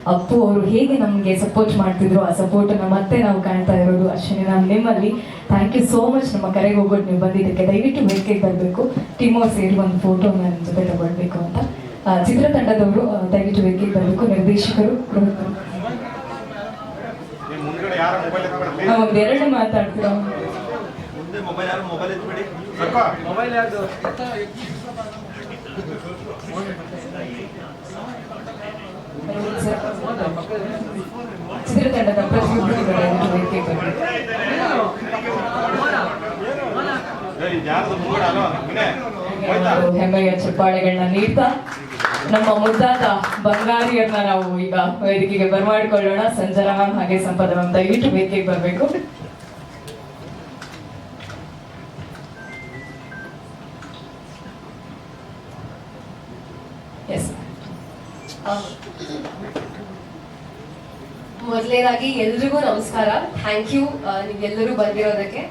ಅಪ್ಪು ಅವರು ಹೇಗೆ ನಮಗೆ ಸಪೋರ್ಟ್ ಮಾಡ್ತಿದ್ರು ಆ ಸಪೋರ್ಟ್ ಸಪೋರ್ಟನ್ನು ಮತ್ತೆ ನಾವು ಕಾಣ್ತಾ ಇರೋದು ಅಶ್ವಿನಿ ನಾನು ನಿಮ್ಮಲ್ಲಿ. ಥ್ಯಾಂಕ್ ಯು ಸೋ ಮಚ್ ನಮ್ಮ ಕರೆಗೆ ಹೋಗ್ಬಿಟ್ಟು ನೀವು ಬಂದಿದ್ದಕ್ಕೆ ದಯವಿಟ್ಟು ವೇದಿಕೆಗೆ ಬರಬೇಕು. ಟೀಮ್ ಅವ್ರು ಸೇರಿ ಒಂದು ಫೋಟೋ ನನ್ನ ಜೊತೆ ತಗೊಳ್ಬೇಕು ಅಂತ. ಚಿತ್ರತಂಡದವರು ದಯವಿಟ್ಟು ವೇದಿಕೆಗೆ ಬರಬೇಕು. ನಿರ್ದೇಶಕರು ರೋಹಿತ್ ಅವರು. ನಿಮ್ ಮುಂದ್ಗಡೆ ಮೊಬೈಲ್ ಎತ್ಬೇಡಿ ನಾವು ಒಂದು ಮಾತಾಡ್ತೀರಾ? ಮುಂದೆ ಮೊಬೈಲ್ ಚಿತ್ರತಂಡದ ಪ್ರತಿಯೊಬ್ಬರು ದಯವಿಟ್ಟು ವೇದಿಕೆಗೆ ಬರಬೇಕು ಏಯ್ ಯಾರ್ದು ಮುಂದ್ಗಡೆ ಅಲೋ ವಿನಯ್ ಹೋಯ್ತಾ ಒಂದು ಹೆಮ್ಮೆಯ ಚಪ್ಪಾಳೆಗಳನ್ನ ನೀಡ್ತಾ, ನಮ್ಮ ಮುದ್ದಾದ ಬಂಗಾರಿಯರ್ನ ನಾವು ಈಗ ವೇದಿಕೆಗೆ ಬರಮಾಡಿಕೊಳ್ಳೋಣ. ಸಂಜನಾ ಮ್ಯಾಮ್ ಹಾಗೆ ಸಂಪದ ಮ್ಯಾಮ್ ದಯವಿಟ್ಟು ವೇದಿಕೆಗೆ ಬರಬೇಕು. ಎಸ್ ಮೊದಲನೇದಾಗಿ ಎಲ್ರಿಗೂ ನಮಸ್ಕಾರ. ಥ್ಯಾಂಕ್ ಯು ನೀವೆಲ್ಲರೂ ಬಂದಿರೋದಕ್ಕೆ.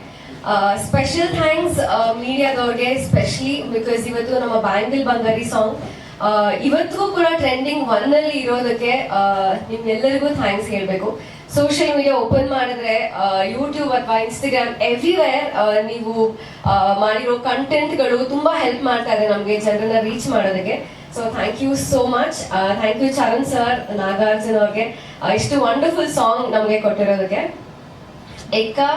ಸ್ಪೆಷಲ್ ಥ್ಯಾಂಕ್ಸ್ ಮೀಡಿಯಾದವ್ರಿಗೆ ಸ್ಪೆಷಲಿ ಬಿಕಾಸ್ ಇವತ್ತು ನಮ್ಮ ಬ್ಯಾಂಗಲ್ ಬಂಗಾರಿ ಸಾಂಗ್ ಇವತ್ತಿಗೂ ಕೂಡ ಟ್ರೆಂಡಿಂಗ್ ಒನ್ ಅಲ್ಲಿ ಇರೋದಕ್ಕೆ ನಿಮ್ಗೆಲ್ಲರಿಗೂ ಥ್ಯಾಂಕ್ಸ್ ಹೇಳ್ಬೇಕು. ಸೋಷಿಯಲ್ ಮೀಡಿಯಾ ಓಪನ್ ಮಾಡಿದ್ರೆ ಯೂಟ್ಯೂಬ್ ಅಥವಾ ಇನ್ಸ್ಟಾಗ್ರಾಮ್ ಎವ್ರಿವೇರ್ ನೀವು ಮಾಡಿರೋ ಕಂಟೆಂಟ್ಗಳು ತುಂಬಾ ಹೆಲ್ಪ್ ಮಾಡ್ತಾ ಇದೆ ನಮಗೆ ಜನರನ್ನ ರೀಚ್ ಮಾಡೋದಕ್ಕೆ. So thank you so much thank you Charan sir Nagarjun ಅವ್ರಿಗೆ. ಇಷ್ಟು ವಂಡರ್ಫುಲ್ ಸಾಂಗ್ ನಮಗೆ ಕೊಟ್ಟಿರೋದಕ್ಕೆ. ಮೊನ್ನೆ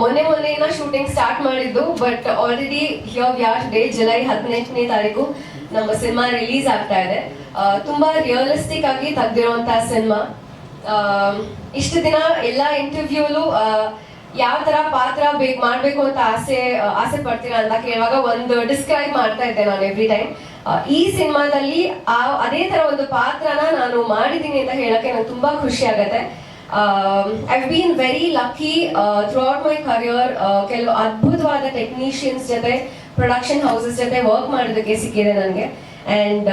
ಮೊನ್ನೆ ಮೊನ್ನೆಯಿಂದ ಶೂಟಿಂಗ್ ಸ್ಟಾರ್ಟ್ ಮಾಡಿದ್ದು ಬಟ್ ಆಲ್ರೆಡಿ ಹಿಯರ್ ಯಾರ್ ಡೇ ಜುಲೈ ಹದಿನೆಂಟನೇ ತಾರೀಕು ನಮ್ಮ ಸಿನಿಮಾ ರಿಲೀಸ್ ಆಗ್ತಾ ಇದೆ. ತುಂಬಾ ರಿಯಲಿಸ್ಟಿಕ್ ಆಗಿ ತೆಗ್ದಿರುವಂತಹ ಸಿನಿಮಾ ಇಷ್ಟು ದಿನ ಎಲ್ಲ ಇಂಟರ್ವ್ಯೂಲು ಯಾವ ತರ ಪಾತ್ರ ಬೇಕು ಮಾಡ್ಬೇಕು ಅಂತ ಆಸೆ ಆಸೆ ಪಡ್ತೀರಾ ಅಂತ ಕೇಳುವಾಗ ಒಂದು ಡಿಸ್ಕ್ರೈಬ್ ಮಾಡ್ತಾ ಇದ್ದೆ ನಾನು ಎವ್ರಿ ಟೈಮ್ ಈ ಸಿನಿಮಾದಲ್ಲಿ ಆ, ಅದೇ ತರ ಒಂದು ಪಾತ್ರನ ನಾನು ಮಾಡಿದ್ದೀನಿ ಅಂತ ಹೇಳಕ್ಕೆ ನಂಗೆ ತುಂಬಾ ಖುಷಿ ಆಗತ್ತೆ. I been very lucky throughout my career ಕೆಲವು ಅದ್ಭುತವಾದ ಟೆಕ್ನಿಷಿಯನ್ಸ್ ಜೊತೆ ಪ್ರೊಡಕ್ಷನ್ ಹೌಸಸ್ ಜೊತೆ ವರ್ಕ್ ಮಾಡೋದಕ್ಕೆ ಸಿಕ್ಕಿದೆ ನನಗೆ. ಅಂಡ್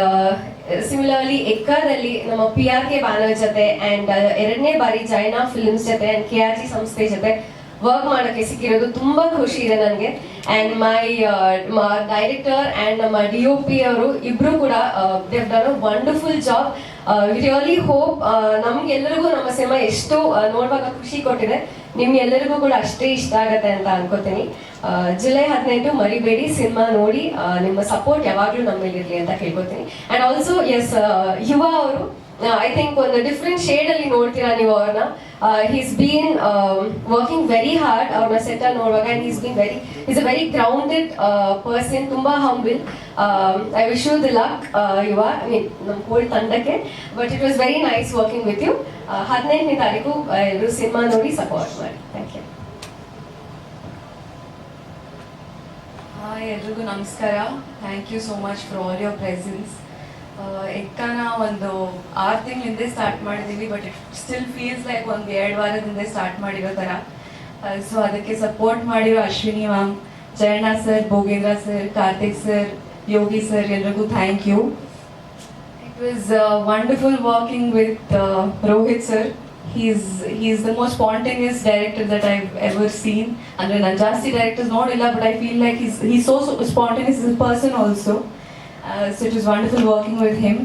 ಸಿಮಿಲರ್ಲಿ ಎಕ್ಕಾದಲ್ಲಿ ನಮ್ಮ ಪಿ ಆರ್ ಕೆ ಬ್ಯಾನರ್ ಜೊತೆ ಅಂಡ್ ಎರಡನೇ ಬಾರಿ ಜೈನಾ ಫಿಲ್ಮ್ಸ್ ಜೊತೆ ಅಂಡ್ ಕೆ ಆರ್ ಜಿ ಸಂಸ್ಥೆ ಜೊತೆ ವರ್ಕ್ ಮಾಡೋಕ್ಕೆ ಸಿಕ್ಕಿರೋದು ತುಂಬಾ ಖುಷಿ ಇದೆ ನನಗೆ. ಆ್ಯಂಡ್ ಮೈ ಡೈರೆಕ್ಟರ್ ಆ್ಯಂಡ್ ನಮ್ಮ ಡಿ ಒ ಪಿ ಅವರು ಇಬ್ಬರು ಕೂಡ they've done wonderful job really hope ನಮ್ಗೆಲ್ಲರಿಗೂ ನಮ್ಮ ಸಿನಿಮಾ ಎಷ್ಟು ನೋಡುವಾಗ ಖುಷಿ ಕೊಟ್ಟಿದೆ. ನಿಮ್ಗೆಲ್ಲರಿಗೂ ಕೂಡ ಅಷ್ಟೇ ಇಷ್ಟ ಆಗತ್ತೆ ಅಂತ ಅನ್ಕೋತೀನಿ. ಜುಲೈ ಹದಿನೆಂಟು ಮರಿಬೇಡಿ ಸಿನಿಮಾ ನೋಡಿ ನಿಮ್ಮ ಸಪೋರ್ಟ್ ಯಾವಾಗಲೂ ನಮ್ಮ ಇರಲಿ ಅಂತ ಕೇಳ್ಕೊತೀನಿ. ಅಂಡ್ ಆಲ್ಸೋ ಎಸ್ ಯುವ ಅವರು ಐ ಥಿಂಕ್ ಒಂದು ಡಿಫ್ರೆಂಟ್ ಶೇಡ್ ಅಲ್ಲಿ ನೋಡ್ತೀರಾ ನೀವು ಅವ್ರನ್ನ he's been working very hard ಅವ್ರನ್ನ ಸೆಟ್ ನೋಡುವಾಗ and he's been very is a very grounded person ತುಂಬಾ humble I wish you the luck Yuva I mean ನಮ್ಮ ಹೋಲ್ ತಂಡಕ್ಕೆ but it was very nice working with you ಹದಿನೆಂಟನೇ ತಾರೀಕು ಎಲ್ಲರೂ cinema ನೋಡಿ support ಮಾಡಿ. ಥ್ಯಾಂಕ್ ಯು ಹಾಯ್ ಎಲ್ರಿಗೂ ನಮಸ್ಕಾರ. Thank you so much for all your presence ಎಕ್ಕನ ಒಂದು ಆರು ತಿಂಗಳಿಂದ ಸ್ಟಾರ್ಟ್ ಮಾಡಿದೀವಿ but it still feels like ಒಂದು ಎರಡು ವಾರದಿಂದ ಸ್ಟಾರ್ಟ್ ಮಾಡಿರೋ ಥರ. ಸೊ ಅದಕ್ಕೆ ಸಪೋರ್ಟ್ ಮಾಡಿರೋ Ashwini ma'am Jayanna sir Bhogendra sir Karthik sir Yogi sir ಎಲ್ರಿಗೂ thank you it was wonderful working with Rohit sir he's is the most spontaneous director that I ever seen ಅಂದರೆ ನಾನು ಜಾಸ್ತಿ directors ನೋಡಿಲ್ಲ but I feel like he's he so spontaneous is person also so it was wonderful working with him.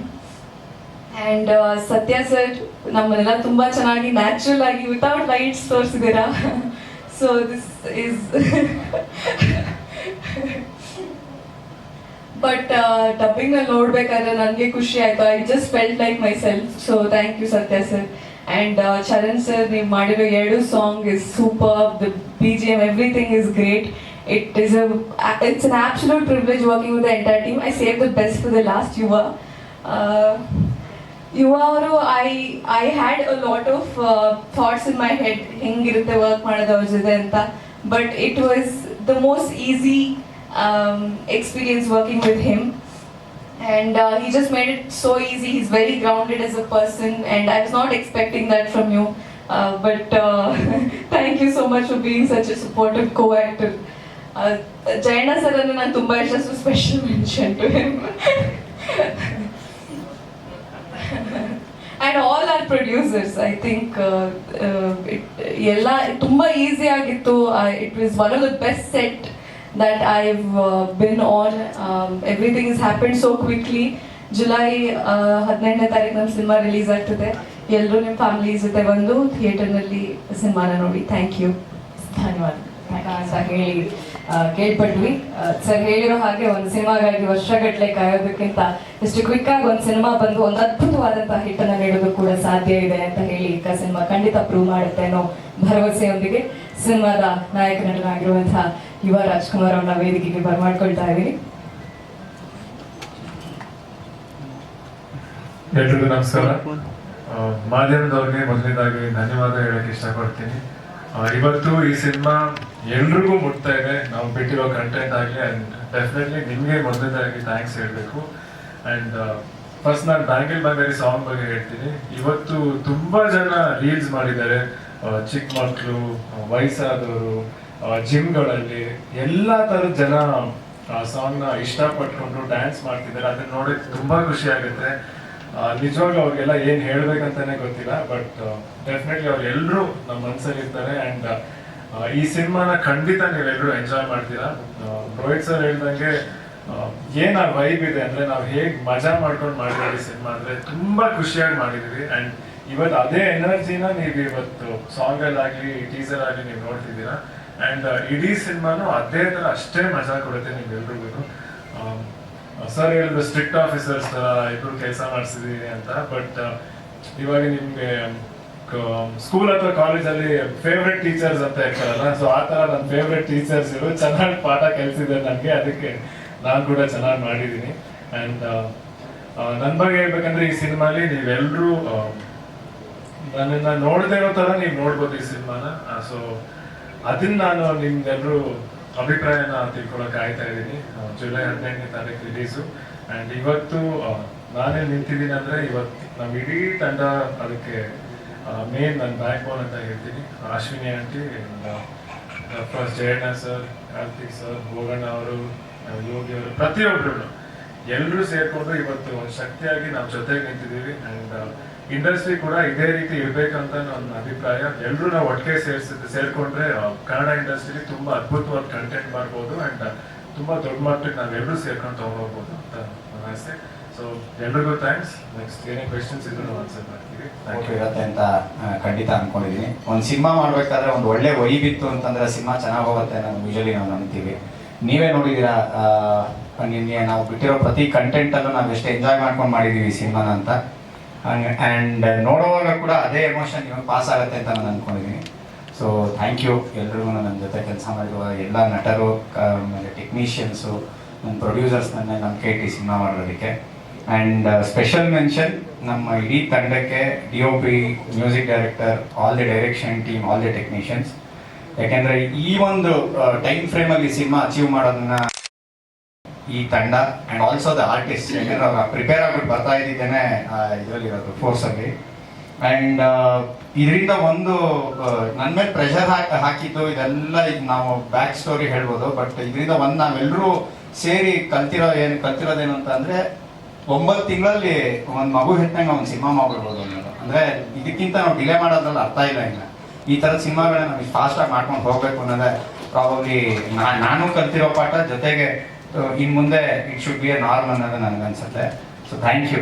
And Satya sir ನಮ್ಮನ್ನೆಲ್ಲ ತುಂಬ ಚೆನ್ನಾಗಿ natural ಆಗಿ without lights ತೋರಿಸಿದ್ದೀರಾ? So this is but ಡಬ್ಬಿಂಗ್ನಲ್ಲಿ ನೋಡ್ಬೇಕಾದ್ರೆ ನನಗೆ ಖುಷಿ ಆಯ್ತು. I just felt like myself so thank you Satya sir and Charan sir ನೀವು ಮಾಡಿರೋ ಎರಡು song is super the B G M everything is great it is it's an absolute privilege working with the entire team I save the best for the last Yuva Yuva ಅವರು I I had a lot of thoughts in my head ಹೆಂಗಿರುತ್ತೆ work ಮಾಡೋದು ಅವ್ರ ಜೊತೆ ಅಂತ but it was the most easy experience working with him and uh, he just made it so easy he's very grounded as a person and i was not expecting that from you uh, but uh, thank you so much for being such a Jaina sir and ನಾನು ತುಂಬಾ ಇಷ್ಟ so special mention to him and i think uh, uh, it, ಎಲ್ಲ ತುಂಬ easy ಆಗಿತ್ತು. It was one of the best set that I been on everything is happen so quickly July ಹದಿನೆಂಟನೇ ತಾರೀಕು ನಮ್ಮ cinema release ಆಗ್ತದೆ. ಎಲ್ಲರೂ ನಿಮ್ಮ family ಜೊತೆ ಬಂದು ಥಿಯೇಟರ್ನಲ್ಲಿ ಸಿನಿಮಾನ ನೋಡಿ. ಥ್ಯಾಂಕ್ ಯು ಧನ್ಯವಾದ. ಸರ್ ಹೇಳಿ. ಕೇಳ್ಪಟ್ವಿ. ಸರ್ ಹೇಳಿರೋ ಹಾಗೆ ಒಂದು ಸಿನಿಮಾಗಾಗಿ ವರ್ಷಗಟ್ಟಲೆ ಕಾಯೋದಕ್ಕಿಂತ ಇಷ್ಟು ಕ್ವಿಕ್ ಆಗಿ ಒಂದು ಸಿನಿಮಾ ಬಂದು ಒಂದು ಅದ್ಭುತವಾದಂತಹ ಹಿಟ್ಟನ್ನ ನೀಡೋದು ಕೂಡ ಸಾಧ್ಯ ಇದೆ ಅಂತ ಹೇಳಿ ಈಗ ಸಿನಿಮಾ ಖಂಡಿತ ಪ್ರೂವ್ ಮಾಡುತ್ತೆ ಅನ್ನೋ ಭರವಸೆಯೊಂದಿಗೆ ಸಿನಿಮಾದ ನಾಯಕ ನಟನಾಗಿರುವಂತಹ ಯುವ ರಾಜ್ಕುಮಾರ್ ಅವರ ವೇದಿಕೆಗೆ ಬರಮಾಡ್ಕೊಳ್ತಾ ಇದ್ದೀನಿ. ಎಲ್ರಿಗೂ ನಮಸ್ಕಾರ. ಮಾಧ್ಯಮದವ್ರಿಗೆ ಮೊದಲನೇದಾಗಿ ಧನ್ಯವಾದ ಹೇಳಕ್ಕೆ ಇಷ್ಟಪಡ್ತೀನಿ. ಇವತ್ತು ಈ ಸಿನಿಮಾ ಎಲ್ರಿಗೂ ಮುಟ್ತಾ ಇದೆ. ನಾವು ಬಿಟ್ಟಿರೋ ಕಂಟೆಂಟ್ ಆಗಲಿ ಅಂಡ್ ಡೆಫಿನೆಟ್ಲಿ ನಿಮಗೆ ಮೊದಲನೇದಾಗಿ ಥ್ಯಾಂಕ್ಸ್ ಹೇಳಬೇಕು. ಆ್ಯಂಡ್ ಫಸ್ಟ್ ನಾನು ಬ್ಯಾಂಗಲ್ ಬಂಗಾರಿ ಸಾಂಗ್ ಬಗ್ಗೆ ಹೇಳ್ತೀನಿ. ಇವತ್ತು ತುಂಬ ಜನ ರೀಲ್ಸ್ ಮಾಡಿದ್ದಾರೆ. ಚಿಕ್ಕ ಮಕ್ಕಳು ವಯಸ್ಸಾದವರು ಜಿಮ್ಗಳಲ್ಲಿ ಎಲ್ಲ ಥರದ ಜನ ಆ ಸಾಂಗ್ನ ಇಷ್ಟಪಟ್ಕೊಂಡು ಡ್ಯಾನ್ಸ್ ಮಾಡ್ತಿದ್ದಾರೆ. ಅದನ್ನ ನೋಡೋಕ್ಕೆ ತುಂಬ ಖುಷಿ ಆಗುತ್ತೆ. ನಿಜವಾಗ್ಲೂ ಅವ್ರಿಗೆಲ್ಲ ಏನ್ ಹೇಳ್ಬೇಕಂತಾನೆ ಗೊತ್ತಿಲ್ಲ ಬಟ್ ಡೆಫಿನೆಟ್ಲಿ ಅವ್ರು ಎಲ್ಲರೂ ನಮ್ಮ ಮನಸ್ಸಲ್ಲಿ ಇರ್ತಾರೆ ಅಂಡ್ ಈ ಸಿನಿಮಾನ ಖಂಡಿತ ನೀವೆಲ್ಲರೂ ಎಂಜಾಯ್ ಮಾಡ್ತೀರಾ. ರೋಹಿತ್ ಸರ್ ಹೇಳ್ದಂಗೆ ಏನ್ ಆ ವೈಬ್ ಇದೆ ಅಂದ್ರೆ ನಾವು ಹೇಗ್ ಮಜಾ ಮಾಡ್ಕೊಂಡು ಮಾಡಿದ್ವಿ ಸಿನಿಮಾ ಅಂದ್ರೆ ತುಂಬಾ ಖುಷಿಯಾಗಿ ಮಾಡಿದೀವಿ ಅಂಡ್ ಇವತ್ತು ಅದೇ ಎನರ್ಜಿನ ನೀವು ಇವತ್ತು ಸಾಂಗ್ ಅಲ್ಲಾಗ್ಲಿ ಟೀಸರ್ ಆಗ್ಲಿ ನೀವು ನೋಡ್ತಿದ್ದೀರಾ. ಅಂಡ್ ಇಡೀ ಸಿನಿಮಾನು ಅದೇ ತರ ಅಷ್ಟೇ ಮಜಾ ಕೊಡುತ್ತೆ ನಿಮ್ಗೆಲ್ರಿಗೂ ಸರ್ ಹೇಳಿದ್ರು ಸ್ಟ್ರಿಕ್ಟ್ ಆಫೀಸರ್ಸ್ ಇಬ್ರು ಕೆಲಸ ಮಾಡಿಸಿದೀನಿ ಅಂತ ಬಟ್ ಇವಾಗ ನಿಮ್ಗೆ ಸ್ಕೂಲ್ ಅಥವಾ ಕಾಲೇಜಲ್ಲಿ ಫೇವ್ರೆಟ್ ಟೀಚರ್ಸ್ ಅಂತ ಹೇಳ್ತಾರಲ್ಲ ಸೊ ಆ ತರ ನನ್ನ ಫೇವ್ರೆಟ್ ಟೀಚರ್ಸ್ ಇರು ಚೆನ್ನಾಗಿ ಪಾಠ ಕಲಿಸಿದ್ದಾರೆ ನನಗೆ, ಅದಕ್ಕೆ ನಾನು ಕೂಡ ಚೆನ್ನಾಗಿ ಮಾಡಿದ್ದೀನಿ ಅಂಡ್ ನನ್ನ ಬಗ್ಗೆ ಹೇಳ್ಬೇಕಂದ್ರೆ ಈ ಸಿನಿಮಾಲಿ ನೀವೆಲ್ಲರೂ ನನ್ನನ್ನು ನೋಡದೇ ಇರೋ ತರ ನೀವು ನೋಡ್ಬೋದು ಈ ಸಿನಿಮಾನ ಸೊ ಅದನ್ನ ನಾನು ನಿಮ್ಗೆಲ್ರು ಅಭಿಪ್ರಾಯನ ತಿಳ್ಕೊಳಕ್ ಆಯ್ತಾ ಇದ್ದೀನಿ. ಜುಲೈ ಹದಿನೆಂಟನೇ ತಾರೀಕು ರಿಲೀಸು ಅಂಡ್ ಇವತ್ತು ನಾನೇ ನಿಂತಿದ್ದೀನಿ ಅಂದ್ರೆ ಇವತ್ತು ನಮ್ಮ ಇಡೀ ತಂಡ ಅದಕ್ಕೆ ಮೇನ್ ನನ್ನ ಬ್ಯಾಕ್ ಬೋನ್ ಅಂತ ಹೇಳ್ತೀನಿ. Ashwini aunty first Jayanna sir Karthik sir Bhoganna ಅವರು ಯೋಗಿ ಅವರು ಪ್ರತಿಯೊಬ್ಬರು ಎಲ್ಲರೂ ಸೇರಿಕೊಂಡು ಇವತ್ತು ಒಂದು ಶಕ್ತಿಯಾಗಿ ನಾವು ಜೊತೆಗೆ ನಿಂತಿದ್ದೀವಿ. ಅಂಡ್ ಇಂಡಸ್ಟ್ರಿ ಕೂಡ ಇದೇ ರೀತಿ ಇರಬೇಕಂತ ನನ್ನ ಅಭಿಪ್ರಾಯ. ಎಲ್ಲರೂ ನಾವು ಒಟ್ಟಿಗೆ ಸೇರ್ಸಿ ಸೇರ್ಕೊಂಡ್ರೆ ಕನ್ನಡ ಇಂಡಸ್ಟ್ರಿ ತುಂಬಾ ಅದ್ಭುತವಾದ ಕಂಟೆಂಟ್ ಮಾಡ್ಬೋದು ಅಂಡ್ ತುಂಬಾ ದೊಡ್ಡ ಮಟ್ಟಕ್ಕೆ ನಾವೆಲ್ಲರೂ ಸೇರ್ಕೊಂಡು ತಗೊಂಡೋಗ್ಬೋದು ಅಂತ ನನ್ನ ಆಸೆ. ಸೊ ಎಲ್ರಿಗೂ ಥ್ಯಾಂಕ್ಸ್ ನೆಕ್ಸ್ಟ್ ಏನೇ ಕ್ವೆಶನ್ಸ್ ಇದ್ರು ನಾವು ಆನ್ಸರ್ ಮಾಡ್ತೀವಿ. ಥ್ಯಾಂಕ್ ಯು ಇರುತ್ತೆ ಅಂತ ಖಂಡಿತ ಅನ್ಕೊಂಡಿದ್ದೀನಿ ಒಂದು ಸಿನಿಮಾ ಮಾಡ್ಬೇಕಾದ್ರೆ ಒಂದು ಒಳ್ಳೆ ವೈ ಬಿತ್ತು ಅಂತಂದ್ರೆ ಸಿನಿಮಾ ಚೆನ್ನಾಗಿ ಹೋಗುತ್ತೆ ನಾನು ಯೂಶಲಿ ನಾವು ನಂಬ್ತೀವಿ. ನೀವೇ ನೋಡಿದ್ದೀರಾ ನಿನ್ನೆ ನಾವು ಬಿಟ್ಟಿರೋ ಪ್ರತಿ ಕಂಟೆಂಟಲ್ಲೂ ನಾವು ಎಷ್ಟು ಎಂಜಾಯ್ ಮಾಡ್ಕೊಂಡು ಮಾಡಿದ್ದೀವಿ ಈ ಸಿನಿಮಾನ ಅಂತ. ಆ್ಯಂಡ್ ನೋಡೋವಾಗ ಕೂಡ ಅದೇ ಎಮೋಷನ್ ಇವಾಗ ಪಾಸ್ ಆಗುತ್ತೆ ಅಂತ ನಾನು ಅನ್ಕೊಂಡಿದ್ದೀನಿ ಸೊ ಥ್ಯಾಂಕ್ ಯು ಎಲ್ರಿಗೂ ನನ್ನ ಜೊತೆ ಕೆಲಸ ಮಾಡಿರುವ ಎಲ್ಲ ನಟರು ಕ- ಆಮೇಲೆ ಟೆಕ್ನಿಷಿಯನ್ಸು ನನ್ನ ಪ್ರೊಡ್ಯೂಸರ್ಸ್ ನನ್ನ ಕೆ ಟಿ ಸಿನಿಮಾ ಮಾಡೋದಕ್ಕೆ. ಆ್ಯಂಡ್ ಸ್ಪೆಷಲ್ ಮೆನ್ಷನ್ ನಮ್ಮ ಇಡೀ ತಂಡಕ್ಕೆ D O P music director all the direction team all the technicians ಯಾಕೆಂದರೆ ಈ ಒಂದು ಟೈಮ್ ಫ್ರೇಮಲ್ಲಿ ಸಿನಿಮಾ ಅಚೀವ್ ಮಾಡೋದನ್ನ ಈ ತಂಡ ಅಂಡ್ ಆಲ್ಸೋ ದ ಆರ್ಟಿಸ್ಟ್ ಯಾಕಂದ್ರೆ ಪ್ರಿಪೇರ್ ಆಗ್ಬಿಟ್ಟು ಬರ್ತಾ ಇದ್ದಿದ್ದೇನೆ ಇದರಲ್ಲಿರೋದು ಫೋರ್ಸಲ್ಲಿ ಅಂಡ್ ಇದರಿಂದ ಒಂದು ನನ್ನ ಮೇಲೆ ಪ್ರೆಷರ್ ಹಾಕಿ, ಹಾಕಿದ್ದು, ಇದೆಲ್ಲ ಇದು ನಾವು ಬ್ಯಾಕ್ ಸ್ಟೋರಿ ಹೇಳ್ಬೋದು ಬಟ್ ಇದರಿಂದ ಒಂದು ನಾವೆಲ್ಲರೂ ಸೇರಿ ಕಲ್ತಿರೋ ಏನು, ಕಲ್ತಿರೋದೇನು ಅಂತ ಅಂದರೆ, ಒಂಬತ್ತು ತಿಂಗಳಲ್ಲಿ ಒಂದು ಮಗು ಹೆಟ್ಟಂಗೆ ಒಂದು ಸಿನಿಮಾ ಮಾಡ್ಬಿಡ್ಬೋದು ಅನ್ನೋದು. ಅಂದರೆ ಇದಕ್ಕಿಂತ ನಾವು ಡಿಲೇ ಮಾಡೋದ್ರಲ್ಲಿ ಅರ್ಥ ಇಲ್ಲ ಇಲ್ಲ ಈ ಥರದ ಸಿನಿಮಾಗಳನ್ನ ನಾವು ಫಾಸ್ಟಾಗಿ ಮಾಡ್ಕೊಂಡು ಹೋಗಬೇಕು ಅನ್ನೋದೇ ಪ್ರಾಬಬ್ಲಿ ನಾನು ಕಲ್ತಿರೋ ಪಾಠ, ಜೊತೆಗೆ ಇನ್ನು ಮುಂದೆ it should be a norm ಅನ್ನೋದು ನನಗನ್ಸುತ್ತೆ. So thank you